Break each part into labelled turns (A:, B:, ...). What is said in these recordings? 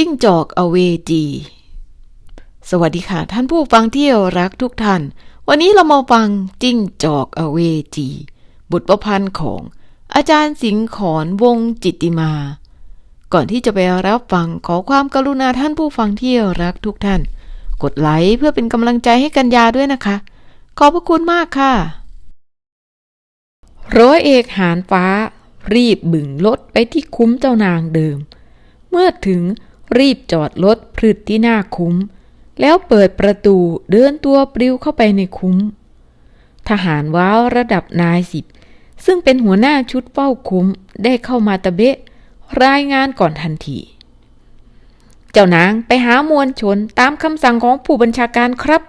A: จิ้งจอกอเวจี สวัสดีค่ะ ท่านผู้ฟังที่รักทุกท่าน วันนี้เรามาฟังจิ้งจอกอเวจี บทประพันธ์ของอาจารย์สิงห์ขอนวงจิตติมา ก่อนที่จะไปรับฟังขอความกรุณาท่านผู้ฟังที่รักทุกท่าน กดไลค์เพื่อเป็นกำลังใจให้กันยาด้วยนะคะ ขอบพระคุณมากค่ะ ร้อยเอกหานฟ้า รีบบึงรถไปที่คุ้มเจ้านางเดิม เมื่อถึง รีบจอดรถพรึดที่หน้าคุ้ม แล้วเปิดประตูเดินตัวปลิวเข้าไปในคุ้ม ทหารว้าวระดับนายสิบ ซึ่งเป็นหัวหน้าชุดเฝ้าคุ้มได้เข้ามาตะเบะ รายงานก่อนทันที เจ้านางไปหามวลชนตามคำสั่งของผู้บัญชาการครับ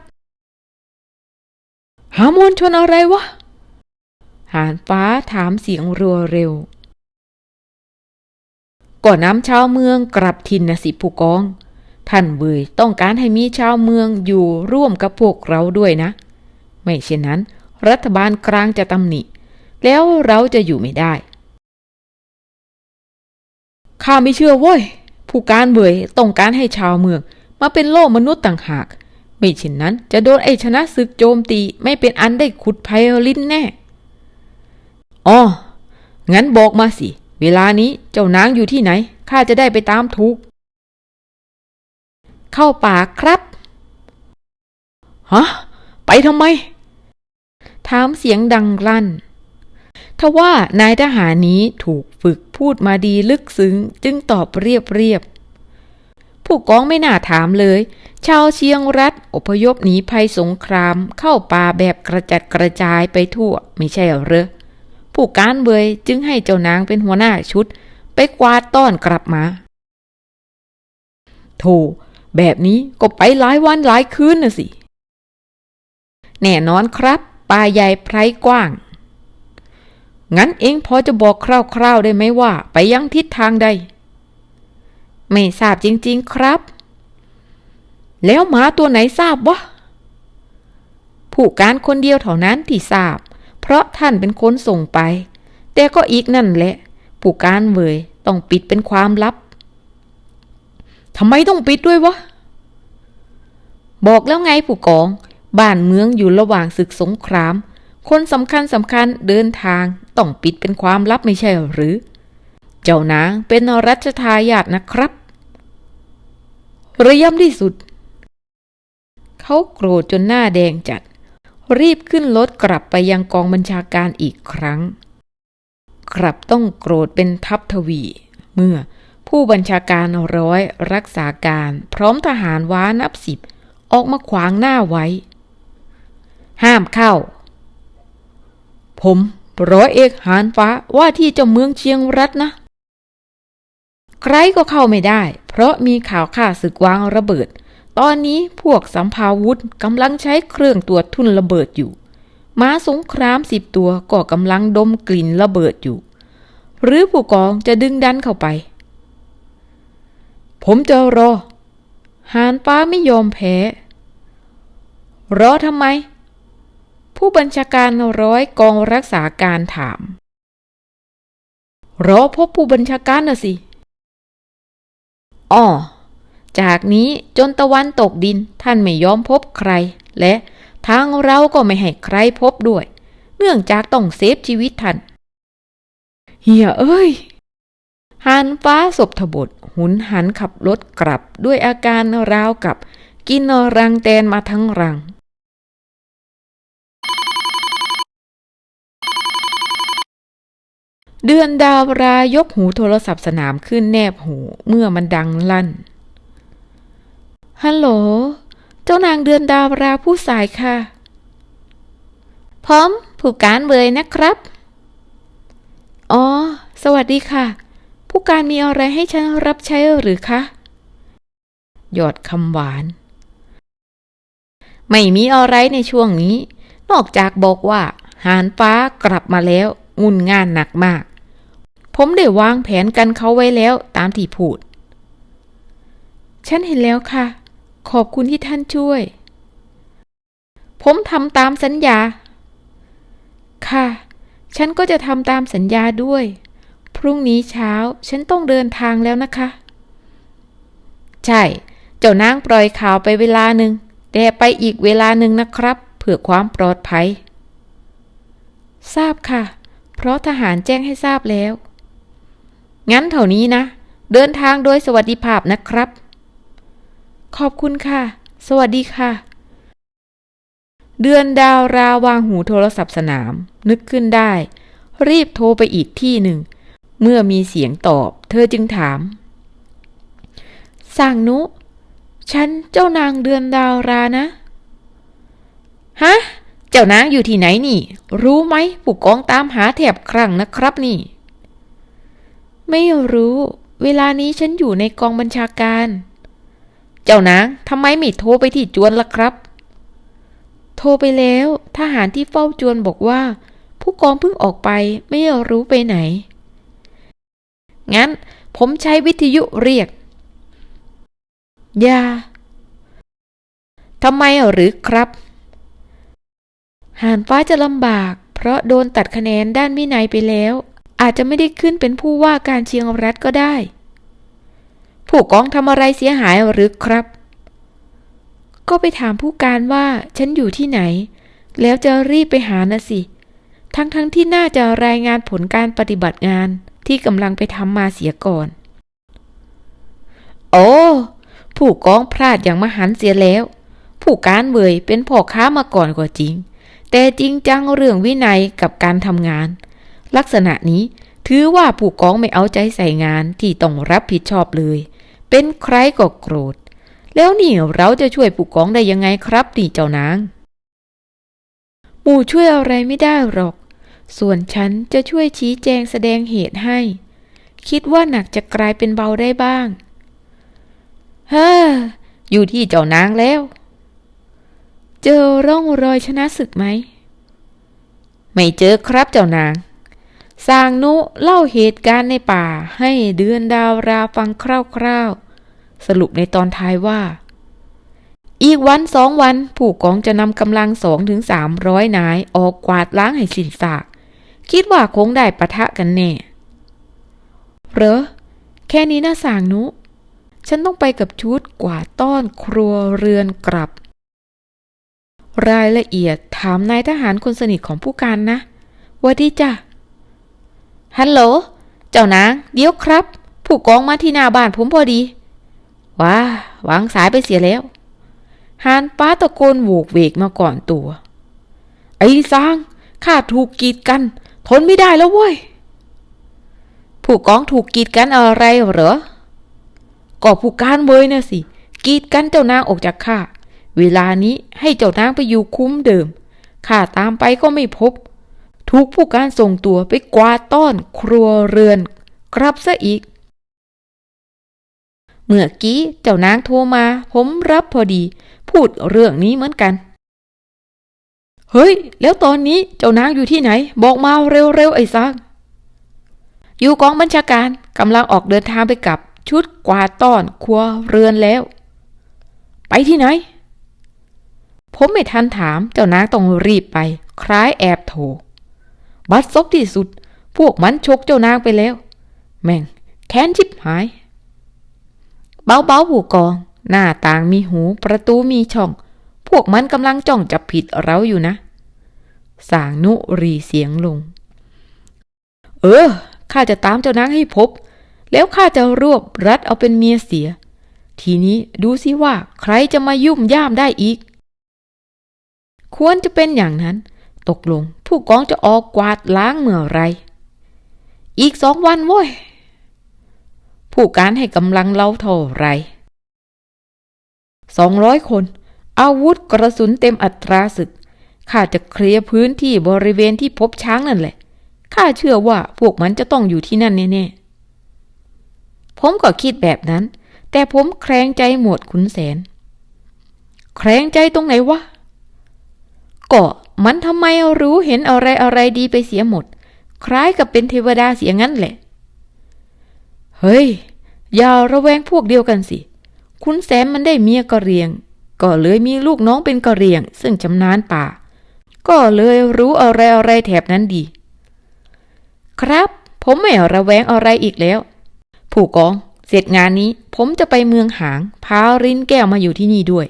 A: หามวลชนอะไรวะหานฟ้าถามเสียงรัวเร็ว ก่อนน้ำชาวเมืองกลับถิ่นนะสิผู้กอง ท่านเบยต้องการให้มีชาวเมืองอยู่ร่วมกับพวกเราด้วยนะ ไม่เช่นนั้น รัฐบาลกลางจะตำหนิ แล้วเราจะอยู่ไม่ได้ข้าไม่เชื่อเว้ย ผู้การเบยต้องการให้ชาวเมือง มาเป็นโลกมนุษย์ต่างหาก ไม่เช่นนั้นจะโดนไอชนะศึกโจมตีไม่เป็นอันได้ขุดไพลินแน่อ๋องั้นบอกมาสิ เวลานี้เจ้านางอยู่ที่ไหน ข้าจะได้ไปตามถูก เข้าป่าครับ ฮะ ไปทำไม ถามเสียงดังลั่นทว่านายทหารนี้ถูกฝึกพูดมาดีลึกซึ้ง จึงตอบเรียบเรียบ ผู้กองไม่น่าถามเลย ชาวเชียงรัฐอพยพหนีภัยสงครามเข้าป่าแบบกระจัดกระจายไปทั่ว ไม่ใช่เหรอ ผู้การเบยจึงให้เจ้านางเป็นหัวหน้าชุด ไปกวาดต้อนกลับมาโธ่แบบนี้ก็ไปหลายวันหลายคืนน่ะสิ แน่นอนครับป่าใหญ่ไพรกว้าง งั้นเองพอจะบอกคร่าวๆได้ไหมว่า ไปยังทิศทางใด ไม่ทราบจริงๆครับ แล้วหมาตัวไหนทราบวะผู้การคนเดียวเท่านั้นที่ทราบ ราะท่านเป็นคนส่งไป แต่ก็อีกนั่นแหละ ผู้การเวยต้องปิดเป็นความลับทำไมต้องปิดด้วยวะ บอกแล้วไงผู้กอง บ้านเมืองอยู่ระหว่างศึกสงคราม คนสำคัญสำคัญเดินทางต้องปิดเป็นความลับไม่ใช่หรือ เจ้านางเป็นรัชทายาทนะครับเระยำที่สุด เขาโกรธจนหน้าแดงจัด รีบขึ้นรถกลับไปยังกองบัญชาการอีกครั้ง กลับต้องโกรธเป็นทัพทวี เมื่อผู้บัญชาการร้อยรักษาการพร้อมทหารว้านับสิบ ออกมาขวางหน้าไว้ ห้ามเข้า ผมร้อยเอกหานฟ้าว่าที่เจ้าเมืองเชียงรัฐนะ ใครก็เข้าไม่ได้ เพราะมีข่าวข่าศึกวางระเบิด ตอนนี้พวกสัมภาวุธกำลังใช้เครื่องตรวจทุ่นระเบิดอยู่ม้าสงครามสิบตัวก็กำลังดมกลิ่นระเบิดอยู่ หรือผู้กองจะดึงดันเข้าไป ผมจะรอ หานฟ้าไม่ยอมแพ้ รอทำไม ผู้บัญชาการร้อยกองรักษาการถาม รอพบผู้บัญชาการน่ะสิอ้อ จากนี้จนตะวันตกดินท่านไม่ยอมพบใคร และทางเราก็ไม่ให้ใครพบด้วย เนื่องจากต้องเซฟชีวิตท่าน เฮียเอ้ยหันฟ้าศพทบทหุนหันขับรถกลับด้วยอาการราวกับกินรังแตนมาทั้งรังเดือนดาวรายกหูโทรศัพท์สนามขึ้นแนบหู เมื่อมันดังลั่น ฮัลโหล เจ้านางเดือนดาวราผู้สายค่ะ พร้อมผู้การเบยนะครับ อ๋อ สวัสดีค่ะ ผู้การมีอะไรให้ฉันรับใช้หรือคะ หยอดคำหวาน ไม่มีอะไรในช่วงนี้ นอกจากบอกว่า หานฟ้ากลับมาแล้ว งุนงานหนักมาก ผมได้วางแผนกันเขาไว้แล้วตามที่พูด ฉันเห็นแล้วค่ะ ขอบคุณที่ท่านช่วย ผมทำตามสัญญา ค่ะ ฉันก็จะทำตามสัญญาด้วย พรุ่งนี้เช้าฉันต้องเดินทางแล้วนะคะ ใช่ เจ้านางปล่อยข่าวไปเวลาหนึ่ง แต่ไปอีกเวลาหนึ่งนะครับ เพื่อความปลอดภัย ทราบค่ะ เพราะทหารแจ้งให้ทราบแล้ว งั้นเท่านี้นะ เดินทางโดยสวัสดิภาพนะครับ ขอบคุณค่ะ สวัสดีค่ะ เดือนดาวราวางหูโทรศัพท์สนาม นึกขึ้นได้ รีบโทรไปอีกที่หนึ่ง เมื่อมีเสียงตอบ เธอจึงถาม สั่งนุ ฉันเจ้านางเดือนดาวรานะ ฮะ เจ้านางอยู่ที่ไหนนี่ รู้ไหมผู้กองตามหาแถบครั้งนะครับนี่ ไม่รู้ เวลานี้ฉันอยู่ในกองบัญชาการ เจ้านางทำไมไม่โทรไปที่จวนล่ะครับ โทรไปแล้ว ทหารที่เฝ้าจวนบอกว่า ผู้กองเพิ่งออกไปไม่รู้ไปไหน งั้นผมใช้วิทยุเรียก ยาทำไมหรือครับหานฟ้าจะลำบาก เพราะโดนตัดคะแนนด้านวินัยไปแล้ว อาจจะไม่ได้ขึ้นเป็นผู้ว่าการเชียงรัฐก็ได้ ผู้กองทำอะไรเสียหายหรือครับ ก็ไปถามผู้การว่าฉันอยู่ที่ไหน แล้วจะรีบไปหานะสิ ทั้งๆทที่น่าจะรายงานผลการปฏิบัติงานที่กำลังไปทำมาเสียก่อน โอ้ผู้กองพลาดอย่างมหันเสียแล้ว ผู้การเวยเป็นพ่อค้ามาก่อนก็จริง แต่จริงจังเรื่องวินัยกับการทำงาน ลักษณะนี้ถือว่าผู้กองไม่เอาใจใส่งานที่ต้องรับผิดชอบเลย เป็นใครก็โกรธ แล้วนี่เราจะช่วยผู้กองได้ยังไงครับนี่เจ้านาง หมู่ช่วยอะไรไม่ได้หรอก ส่วนฉันจะช่วยชี้แจงแสดงเหตุให้ คิดว่าหนักจะกลายเป็นเบาได้บ้างฮ้ออยู่ที่เจ้านางแล้ว เจอร่องรอยชนะศึกไหม ไม่เจอครับเจ้านาง สางนุเล่าเหตุการณ์ในป่าให้เดือนดาวราฟังคร่าวๆ สรุปในตอนท้ายว่า อีกวันสองวันผู้กองจะนำกำลังสองถึงสามร้อยนายออกกวาดล้างให้สิ้นซาก คิดว่าคงได้ปะทะกันแน่เหรอ แค่นี้นะสางนุ ฉันต้องไปกับชุดกวาดต้อนครัวเรือนกลับ รายละเอียดถามนายทหารคนสนิทของผู้การนะวัสดีจ้ะ ฮัลโหล เจ้านาง เดี๋ยวครับ ผู้กองมาที่หน้าบ้านผมพอดี ว้าวางสายไปเสียแล้วฮานป้าตะโกนโวกเวกมาก่อนตัว ไอ้ซางข้าถูกกีดกัน ทนไม่ได้แล้วเว้ย ผู้กองถูกกีดกันอะไรเหรอ ก็ผู้การเวยนะสิ กีดกันเจ้านางออกจากข้า เวลานี้ให้เจ้านางไปอยู่คุ้มเดิม ข้าตามไปก็ไม่พบ ถูกผู้การส่งตัวไปกวาดต้อนครัวเรือนกลับซะอีก เมื่อกี้เจ้านางโทรมา ผมรับพอดี พูดเรื่องนี้เหมือนกัน เฮ้ย แล้วตอนนี้เจ้านางอยู่ที่ไหน บอกมาเร็วๆไอ้ซักอยู่กองบัญชาการกำลังออกเดินทางไปกับชุดกวาดต้อนครัวเรือนแล้ว ไปที่ไหน ผมไม่ทันถามเจ้านางต้องรีบไป คล้ายแอบโทร บัดซบที่สุด พวกมันชกเจ้านางไปแล้ว แม่ง แค้นชิบหาย เบาๆผู้กอง หน้าต่างมีหู ประตูมีช่อง พวกมันกำลังจ้องจับผิดเราอยู่นะ สางนุรีเสียงลง เออ ข้าจะตามเจ้านางให้พบ แล้วข้าจะรวบรัดเอาเป็นเมียเสีย ทีนี้ดูสิว่าใครจะมายุ่มย่ามได้อีก ควรจะเป็นอย่างนั้น ตกลง ผู้กองจะออกกวาดล้างเมื่อไร อีกสองวันโว้ย ผู้การให้กำลังเราเท่าไรสองร้อยคน อาวุธกระสุนเต็มอัตราศึก ข้าจะเคลียร์พื้นที่บริเวณที่พบช้างนั่นแหละ ข้าเชื่อว่าพวกมันจะต้องอยู่ที่นั่นแน่ๆ ผมก็คิดแบบนั้น แต่ผมแคลงใจหมวดขุนแสน แคลงใจตรงไหนวะก็ มันทำไมรู้เห็นอะไรอะไรดีไปเสียหมด คล้ายกับเป็นเทวดาเสียงั้นแหละ เฮ้ย อย่าระแวงพวกเดียวกันสิ คุณแสมมันได้เมียกะเรียง ก็เลยมีลูกน้องเป็นกะเรียง ซึ่งชำนาญป่า ก็เลยรู้อะไรอะไรแถบนั้นดี ครับ ผมไม่ระแวงอะไรอีกแล้ว ผู้กอง เสร็จงานนี้ผมจะไปเมืองหาง พารินแก้วมาอยู่ที่นี่ด้วย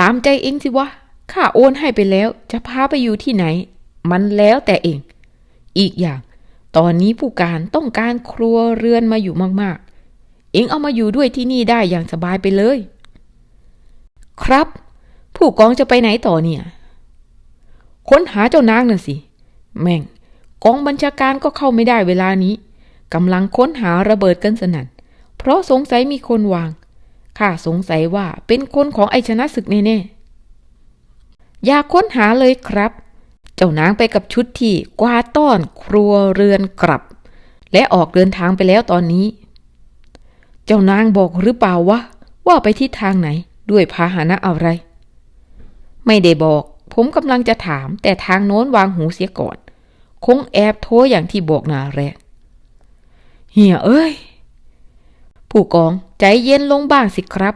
A: ตามใจเองสิวะ ข้าโอนให้ไปแล้วจะพาไปอยู่ที่ไหน มันแล้วแต่เอง อีกอย่าง ตอนนี้ผู้การต้องการครัวเรือนมาอยู่มากๆ เองเอามาอยู่ด้วยที่นี่ได้อย่างสบายไปเลย ครับ ผู้กองจะไปไหนต่อเนี่ย ค้นหาเจ้านางน่ะสิ แม่ง กองบัญชาการก็เข้าไม่ได้เวลานี้กำลังค้นหาระเบิดกันสนั่น เพราะสงสัยมีคนวาง ข้าสงสัยว่าเป็นคนของไอชนะศึกแน่ๆ อย่าค้นหาเลยครับ เจ้านางไปกับชุดที่กวาต้อนครัวเรือนกลับ และออกเดินทางไปแล้วตอนนี้ เจ้านางบอกหรือเปล่าวะว่าไปทิศทางไหนด้วยพาหนะอะไร ไม่ได้บอก ผมกำลังจะถาม แต่ทางโน้นวางหูเสียก่อน คงแอบโทรอย่างที่บอกนาแรกเฮียเอ้ย ผู้กองใจเย็นลงบ้างสิครับ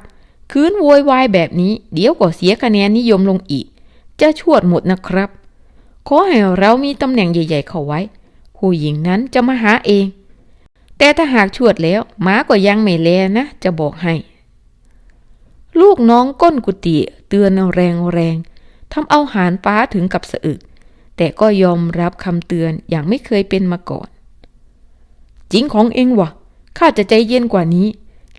A: คืนโวยวายแบบนี้ เดี๋ยวก็เสียคะแนนนิยมลงอีก จะชวดหมดนะครับ ขอให้เรามีตำแหน่งใหญ่ ๆ เข้าไว้ ผู้หญิงนั้นจะมาหาเอง แต่ถ้าหากชวดแล้วหมาก็ยังไม่แลนะ จะบอกให้ ลูกน้องก้นกุฏิเตือนแรงๆทำเอาหานป้าถึงกับสะอึก แต่ก็ยอมรับคำเตือนอย่างไม่เคยเป็นมาก่อน จริงของเองวะข้าจะใจเย็นกว่านี้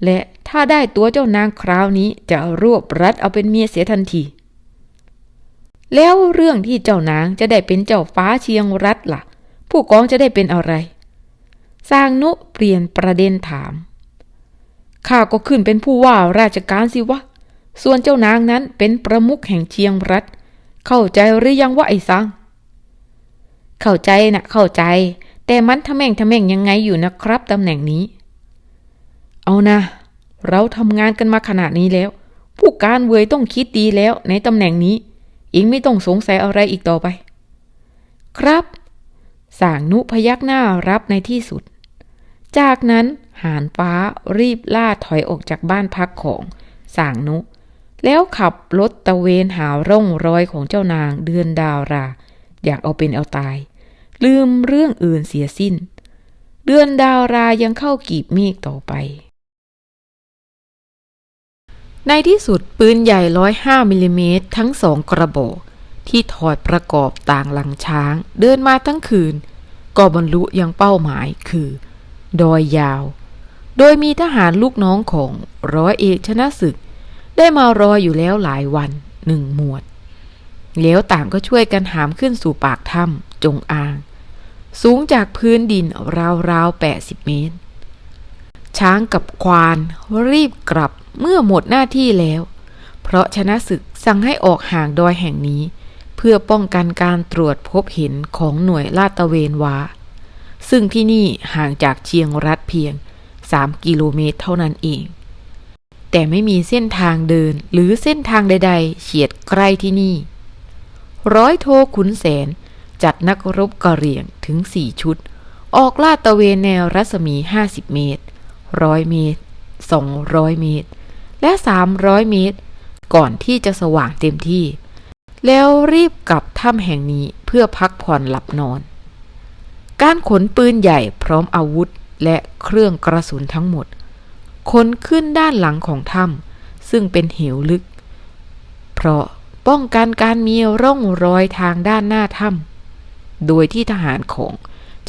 A: และถ้าได้ตัวเจ้านางคราวนี้จะรวบรัดเอาเป็นเมียเสียทันที แล้วเรื่องที่เจ้านางจะได้เป็นเจ้าฟ้าเชียงรัฐล่ะ ผู้กองจะได้เป็นอะไรสร้างนุเปลี่ยนประเด็นถาม ข้าก็ขึ้นเป็นผู้ว่าราชการสิวะ ส่วนเจ้านางนั้นเป็นประมุขแห่งเชียงรัฐ เข้าใจหรือยังว่าไอ้สัง เข้าใจนะเข้าใจ แต่มันทะแม่งทะแม่งยังไงอยู่นะครับตำแหน่งนี้ เอานะ เราทำงานกันมาขนาดนี้แล้ว ผู้การเวยต้องคิดดีแล้วในตำแหน่งนี้ อิงไม่ต้องสงสัยอะไรอีกต่อไป ครับสางนุพยักหน้ารับในที่สุด จากนั้นหานฟ้ารีบล่าถอยออกจากบ้านพักของสางนุ แล้วขับรถตะเวนหาร่องรอยของเจ้านางเดือนดาวรา อยากเอาเป็นเอาตาย ลืมเรื่องอื่นเสียสิ้น เดือนดาวรายังเข้ากีบเมฆต่อไป ในที่สุดปืนใหญ่ร้อยห้ามิลลิเมตรทั้งสองกระบอก ที่ถอดประกอบต่างหลังช้าง เดินมาทั้งคืน ก็บรรลุยังเป้าหมายคือ ดอยยาว โดยมีทหารลูกน้องของร้อยเอกชนะศึก ได้มารออยู่แล้วหลายวันหนึ่งหมวด แล้วต่างก็ช่วยกันหามขึ้นสู่ปากถ้ำจงอาง สูงจากพื้นดินราวๆ80 เมตร ช้างกับควานรีบกลับเมื่อหมดหน้าที่แล้ว เพราะชนะศึกสั่งให้ออกห่างดอยแห่งนี้ เพื่อป้องกันการตรวจพบเห็นของหน่วยลาดตระเวนวาซึ่งที่นี่ห่างจากเชียงรัฐเพียง 3 กิโลเมตรเท่านั้นเอง แต่ไม่มีเส้นทางเดินหรือเส้นทางใด ๆ เฉียดใกล้ที่นี่ ร้อยโทขุนแสนจัดนักรบกะเหรี่ยงถึงสี่ชุด ออกลาดตระเวนแนวรัศมี 50 เมตร 100เมตร 200 เมตร และ 300 เมตร ก่อนที่จะสว่างเต็มที่ แล้วรีบกลับถ้ำแห่งนี้เพื่อพักผ่อนหลับนอน การขนปืนใหญ่พร้อมอาวุธและเครื่องกระสุนทั้งหมด ขนขึ้นด้านหลังของถ้ำซึ่งเป็นเหวลึก เพราะป้องกันการมีร่องรอยทางด้านหน้าถ้ำโดยที่ทหารของ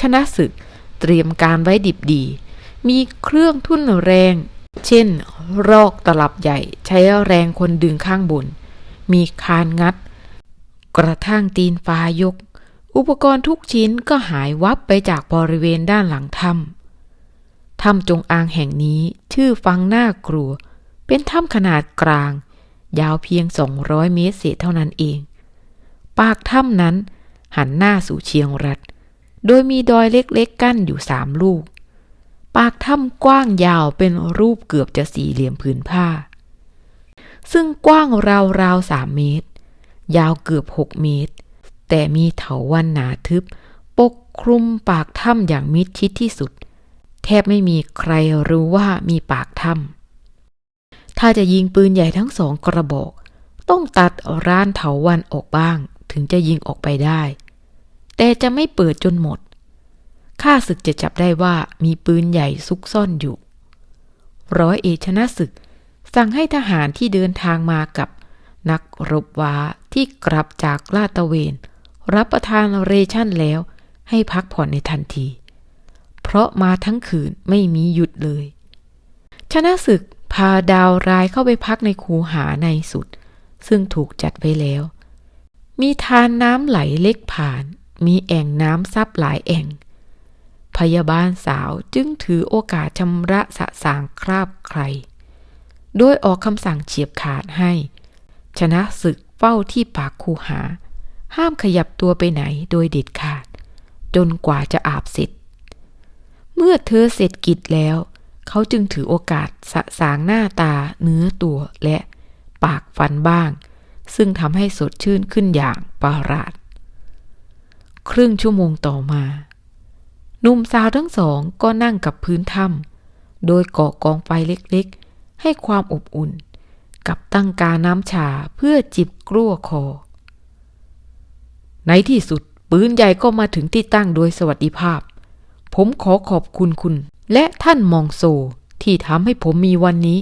A: ชนะศึกเตรียมการไว้ดิบดี มีเครื่องทุ่นแรง เช่น รอกตลับใหญ่ใช้แรงคนดึงข้างบน มีคานงัด กระทั่งตีนฟ้ายก อุปกรณ์ทุกชิ้นก็หายวับไปจากบริเวณด้านหลังถ้ำถ้ำจงอางแห่งนี้ชื่อฟังน่ากลัว เป็นถ้ำขนาดกลาง ยาวเพียง 200 เมตรเศษเท่านั้นเอง ปากถ้ำนั้นหันหน้าสู่เชียงรัฐ โดยมีดอยเล็กๆ กั้นอยู่สามลูก ปากถ้ำกว้างยาวเป็นรูปเกือบจะสี่เหลี่ยมผืนผ้า ซึ่งกว้างราวๆสามเมตร ยาวเกือบหกเมตร แต่มีเถาวันหนาทึบ ปกคลุมปากถ้ำอย่างมิดชิดที่สุด แทบไม่มีใครรู้ว่ามีปากถ้ำถ้าจะยิงปืนใหญ่ทั้งสองกระบอก ต้องตัดร้านเถาวันออกบ้าง ถึงจะยิงออกไปได้ แต่จะไม่เปิดจนหมด ข้าศึกจะจับได้ว่ามีปืนใหญ่ซุกซ่อนอยู่ ร้อยเอกชนะศึก สั่งให้ทหารที่เดินทางมากับ นักรบว้าที่กลับจากลาดตระเวน รับประทานเรชั่นแล้ว ให้พักผ่อนในทันที เพราะมาทั้งคืนไม่มีหยุดเลย ชนะศึกพาดาวรายเข้าไปพักในคูหาในสุด ซึ่งถูกจัดไว้แล้ว มีทานน้ำไหลเล็กผ่าน มีแอ่งน้ำซับหลายแอ่ง พยาบาลสาวจึงถือโอกาสชำระสะสางคราบใคร โดยออกคำสั่งเฉียบขาดให้ ชนะศึกเฝ้าที่ปากคูหา ห้ามขยับตัวไปไหนโดยเด็ดขาด จนกว่าจะอาบเสร็จ เมื่อเธอเสร็จกิจแล้ว เขาจึงถือโอกาสสะสางหน้าตาเนื้อตัวและปากฟันบ้าง ซึ่งทำให้สดชื่นขึ้นอย่างประหลาด ครึ่งชั่วโมงต่อมา หนุ่มสาวทั้งสองก็นั่งกับพื้นถ้ำโดยก่อกองไฟเล็กๆ ให้ความอบอุ่น กับตั้งกาน้ำชาเพื่อจิบกลั้วคอ ในที่สุดปืนใหญ่ก็มาถึงที่ตั้งโดยสวัสดิภาพ ผมขอขอบคุณคุณ และท่านมองโซที่ทำให้ผมมีวันนี้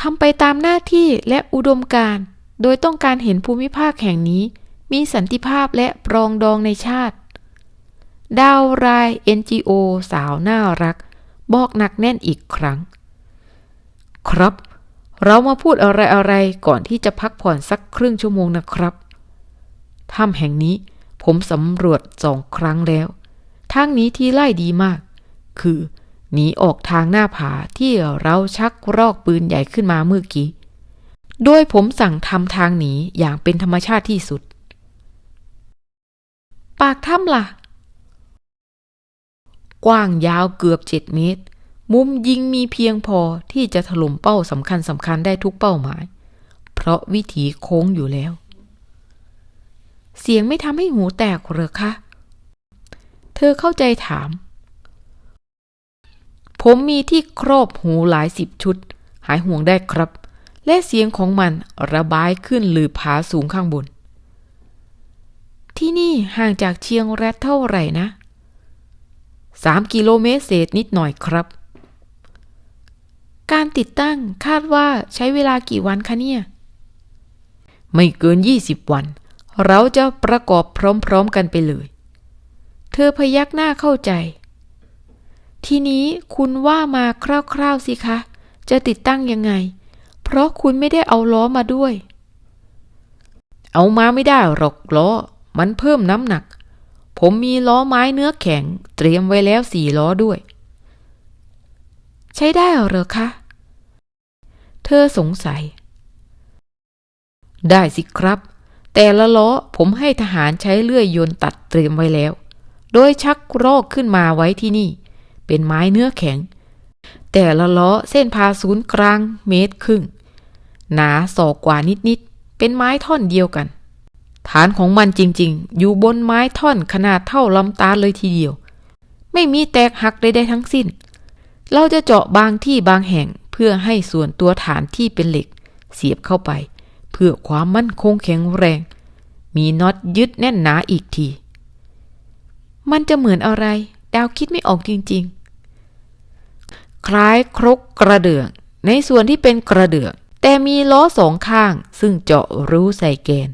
A: ทำไปตามหน้าที่และอุดมการโดยต้องการเห็นภูมิภาคแห่งนี้ มีสันติภาพและปรองดองในชาติ ดาวราย NGO สาวน่ารัก บอกหนักแน่นอีกครั้ง ครับ เรามาพูดอะไรๆก่อนที่จะพักผ่อนสักครึ่งชั่วโมงนะครับถ้ำแห่งนี้ผมสำรวจสองครั้งแล้ว ทางนี้ที่ไล่ดีมาก คือหนีออกทางหน้าผาที่เราชักรอกปืนใหญ่ขึ้นมาเมื่อกี้ โดยผมสั่งทำทางหนีอย่างเป็นธรรมชาติที่สุด ปากถ้ำล่ะ กว้างยาวเกือบเจ็ดเมตร มุมยิงมีเพียงพอที่จะถล่มเป้าสำคัญสำคัญได้ทุกเป้าหมาย เพราะวิถีโค้งอยู่แล้ว เสียงไม่ทำให้หูแตกหรือคะ เธอเข้าใจถาม ผมมีที่ครอบหูหลายสิบชุด หายห่วงได้ครับ และเสียงของมันระบายขึ้นหรือผาสูงข้างบน ที่นี่ห่างจากเชียงแรดเท่าไหร่นะ สามกิโลเมตรเศษนิดหน่อยครับ การติดตั้งคาดว่าใช้เวลากี่วันคะเนี่ย ไม่เกินยี่สิบวัน เราจะประกอบพร้อมๆกันไปเลย เธอพยักหน้าเข้าใจ ทีนี้คุณว่ามาคร่าวๆสิคะ จะติดตั้งยังไง เพราะคุณไม่ได้เอาล้อมาด้วย เอามาไม่ได้หรอกล้อ มันเพิ่มน้ำหนัก ผมมีล้อไม้เนื้อแข็ง เตรียมไว้แล้วสี่ล้อด้วย ใช้ได้เหรอคะ เธอสงสัย ได้สิครับ แต่ละล้อผมให้ทหารใช้เลื่อยยนต์ตัดเตรียมไว้แล้ว โดยชักรอกขึ้นมาไว้ที่นี่ เป็นไม้เนื้อแข็ง แต่ละล้อเส้นผ่าศูนย์กลางเมตรครึ่ง หนาศอกกว่านิดๆเป็นไม้ท่อนเดียวกัน ฐานของมันจริงๆ อยู่บนไม้ท่อนขนาดเท่าลำตาเลยทีเดียว ไม่มีแตกหักใดๆทั้งสิ้น เราจะเจาะบางที่บางแห่งเพื่อให้ส่วนตัวฐานที่เป็นเหล็ก เสียบเข้าไป เพื่อความมั่นคงแข็งแรง มีน็อตยึดแน่นหนาอีกที มันจะเหมือนอะไร ดาวคิดไม่ออกจริงๆ คล้ายครกกระเดื่อง ในส่วนที่เป็นกระเดื่องแต่มีล้อสองข้างซึ่งเจาะรูใส่แกน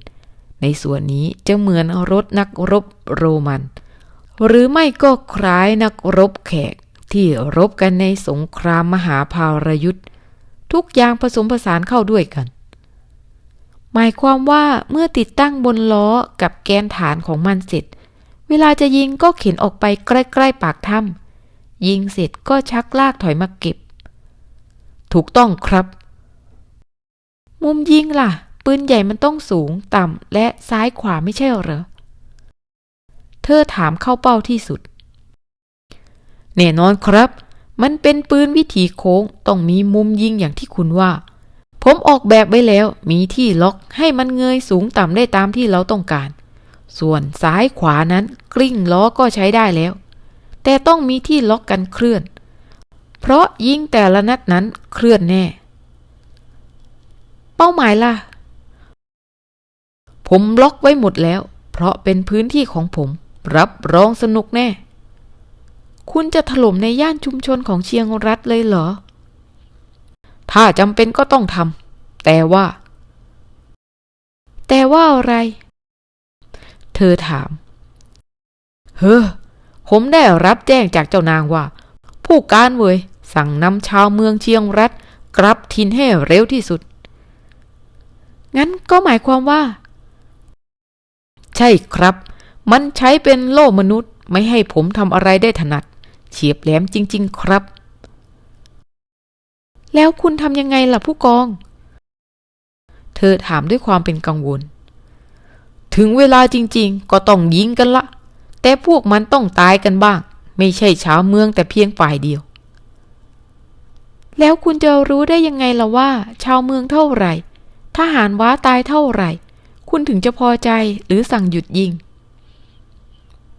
A: ในส่วนนี้จะเหมือนรถนักรบโรมัน หรือไม่ก็คล้ายนักรบแขกที่รบกันในสงครามมหาภารยุทธ์ทุกอย่างผสมผสานเข้าด้วยกัน หมายความว่าเมื่อติดตั้งบนล้อกับแกนฐานของมันเสร็จ เวลาจะยิงก็เข็นออกไปใกล้ๆปากถ้ำยิงเสร็จก็ชักลากถอยมาเก็บ ถูกต้องครับ มุมยิงล่ะ ปืนใหญ่มันต้องสูงต่ำและซ้ายขวาไม่ใช่เหรอ เธอถามเข้าเป้าที่สุด แน่นอนครับ มันเป็นปืนวิถีโค้งต้องมีมุมยิงอย่างที่คุณว่า ผมออกแบบไว้แล้วมีที่ล็อกให้มันเงยสูงต่ำได้ตามที่เราต้องการ ส่วนซ้ายขวานั้นกลิ้งล้อก็ใช้ได้แล้ว แต่ต้องมีที่ล็อกกันเคลื่อน เพราะยิงแต่ละนัดนั้นเคลื่อนแน่ เป้าหมายล่ะ ผมล็อกไว้หมดแล้ว เพราะเป็นพื้นที่ของผม รับรองสนุกแน่ คุณจะถล่มในย่านชุมชนของเชียงรัฐเลยเหรอ ถ้าจำเป็นก็ต้องทำแต่ว่า แต่ว่าอะไร เธอถาม เฮ้อผมได้รับแจ้งจากเจ้านางว่า ผู้การเวยสั่งนำชาวเมืองเชียงรัฐกลับทินให้เร็วที่สุด งั้นก็หมายความว่า ใช่ครับ มันใช้เป็นโล่มนุษย์ไม่ให้ผมทำอะไรได้ถนัด เฉียบแหลมจริง ๆ ครับ แล้วคุณทำยังไงล่ะผู้กอง เธอถามด้วยความเป็นกังวล ถึงเวลาจริง ๆ ก็ต้องยิงกันละ แต่พวกมันต้องตายกันบ้าง ไม่ใช่ชาวเมืองแต่เพียงฝ่ายเดียว แล้วคุณจะรู้ได้ยังไงล่ะว่า ชาวเมืองเท่าไหร่ทหารว้าตายเท่าไหร่ คุณถึงจะพอใจหรือสั่งหยุดยิง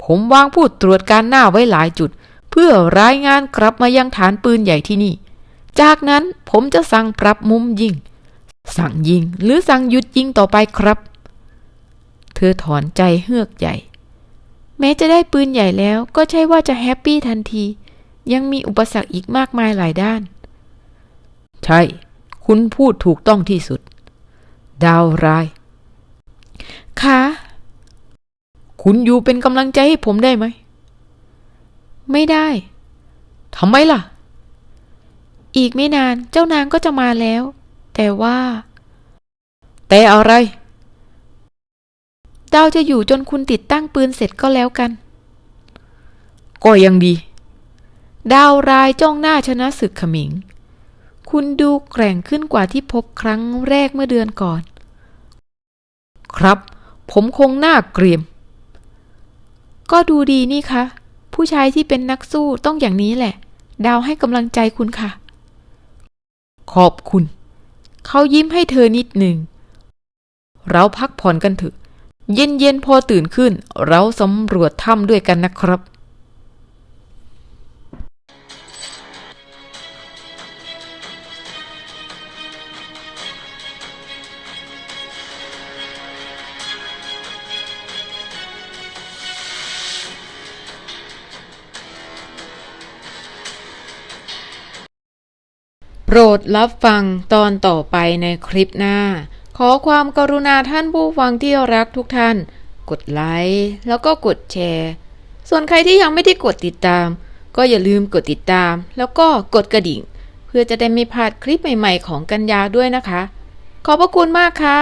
A: ผมวางผู้ตรวจการหน้าไว้หลายจุด เพื่อรายงานกลับมายังฐานปืนใหญ่ที่นี่ จากนั้นผมจะสั่งปรับมุมยิง สั่งยิงหรือสั่งหยุดยิงต่อไปครับ เธอถอนใจเฮือกใหญ่ แม้จะได้ปืนใหญ่แล้วก็ใช่ว่าจะแฮปปี้ทันที ยังมีอุปสรรคอีกมากมายหลายด้าน ใช่ คุณพูดถูกต้องที่สุด ดาวร้าย ค่ะคุณอยู่เป็นกำลังใจให้ผมได้ไหม ไม่ได้ทำไมล่ะ อีกไม่นานเจ้านางก็จะมาแล้ว แต่ว่า แต่อะไรดาวจะอยู่จนคุณติดตั้งปืนเสร็จก็แล้วกัน ก็ยังดี ดาวรายจ้องหน้าชนะศึกขมิง คุณดูแกร่งขึ้นกว่าที่พบครั้งแรกเมื่อเดือนก่อน ครับ ผมคงหน้าเกรียม ก็ดูดีนี่คะ ผู้ชายที่เป็นนักสู้ต้องอย่างนี้แหละ ดาวให้กำลังใจคุณค่ะ ขอบคุณ เขายิ้มให้เธอนิดหนึ่ง เราพักผ่อนกันเถอะ เย็นๆพอตื่นขึ้น เราสำรวจถ้ำด้วยกันนะครับ โปรดรับฟังตอนต่อไปในคลิปหน้า ขอความกรุณาท่านผู้ฟังที่รักทุกท่าน กดไลค์แล้วก็กดแชร์ ส่วนใครที่ยังไม่ได้กดติดตาม ก็อย่าลืมกดติดตาม แล้วก็กดกระดิ่ง เพื่อจะได้ไม่พลาดคลิปใหม่ ๆ ของกันยาด้วยนะคะ ขอบพระคุณมากค่ะ